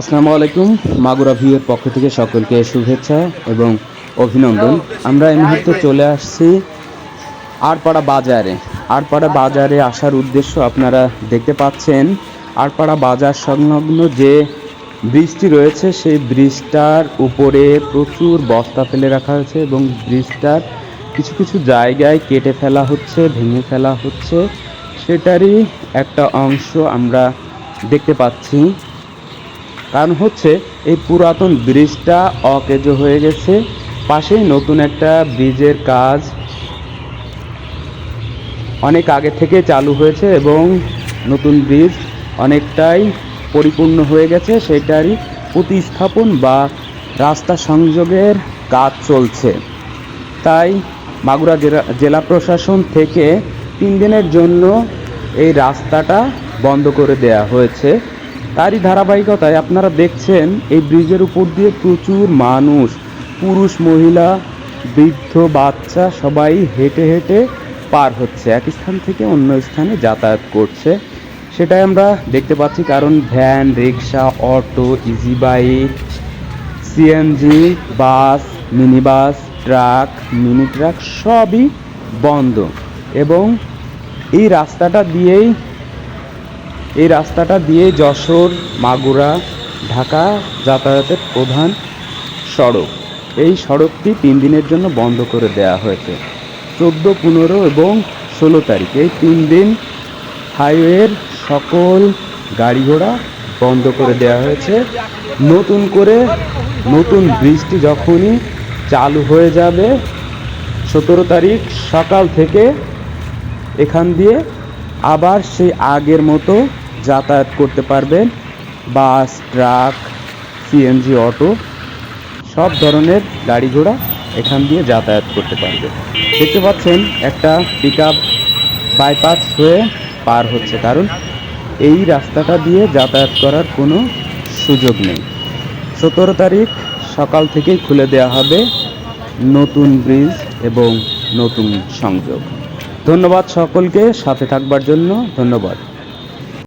আসসালামু আলাইকুম। মাগুরা ভিউয়ের পক্ষ থেকে সকলকে শুভেচ্ছা এবং অভিনন্দন। আমরা এই মুহূর্তে চলে আসছি আরপাড়া বাজারে। আরপাড়া বাজারে আসার উদ্দেশ্য আপনারা দেখতে পাচ্ছেন, আরপাড়া বাজার সংলগ্ন যে ব্রিজটি রয়েছে, সেই ব্রিজটার উপরে প্রচুর বস্তা ফেলে রাখা হয়েছে এবং ব্রিজটার কিছু কিছু জায়গায় কেটে ফেলা হচ্ছে, ভেঙে ফেলা হচ্ছে। সেটারই একটা অংশ আমরা দেখতে পাচ্ছি। কারণ হচ্ছে এই পুরাতন ব্রিজটা অকেজো হয়ে গেছে। পাশেই নতুন একটা ব্রিজের কাজ অনেক আগে থেকে চালু হয়েছে এবং নতুন ব্রিজ অনেকটাই পরিপূর্ণ হয়ে গেছে। সেটারই প্রতিস্থাপন বা রাস্তা সংযোগের কাজ চলছে। তাই মাগুরা জেলা জেলা প্রশাসন থেকে তিন দিনের জন্য এই রাস্তাটা বন্ধ করে দেয়া হয়েছে। তারই ধারাবাহিকতায় আপনারা দেখছেন, এই ব্রিজের উপর দিয়ে প্রচুর মানুষ, পুরুষ, মহিলা, বৃদ্ধ, বাচ্চা সবাই হেঁটে হেঁটে পার হচ্ছে। এক স্থান থেকে অন্য স্থানে যাতায়াত করছে। সেটাই আমরা দেখতে পাচ্ছি, কারণ van, rickshaw, auto easy bike CNG bus mini bus truck, mini truck সবই বন্ধ। এবং এই রাস্তাটা দিয়েই এই রাস্তাটা দিয়ে যশোর, মাগুরা, ঢাকা যাতায়াতের প্রধান সড়ক। এই সড়কটি তিন দিনের জন্য বন্ধ করে দেওয়া হয়েছে। চোদ্দ, পনেরো এবং ষোলো তারিখ এই তিন দিন হাইওয়ের সকল গাড়ি ঘোড়া বন্ধ করে দেওয়া হয়েছে। নতুন করে নতুন ব্রিজটি যখনই চালু হয়ে যাবে, সতেরো তারিখ সকাল থেকে এখান দিয়ে আবার সেই আগের মতো যাতায়াত করতে পারবেন। বাস, ট্রাক সিএনজি অটো, সব ধরনের গাড়ি ঘোড়া এখান দিয়ে যাতায়াত করতে পারবে। দেখতে পাচ্ছেন একটা পিক আপ বাইপাস হয়ে পার হচ্ছে, কারণ এই রাস্তাটা দিয়ে যাতায়াত করার কোনো সুযোগ নেই। সতেরো তারিখ সকাল থেকেই খুলে দেওয়া হবে নতুন ব্রিজ এবং নতুন সংযোগ। ধন্যবাদ সকলকে, সাথে থাকবার জন্য ধন্যবাদ।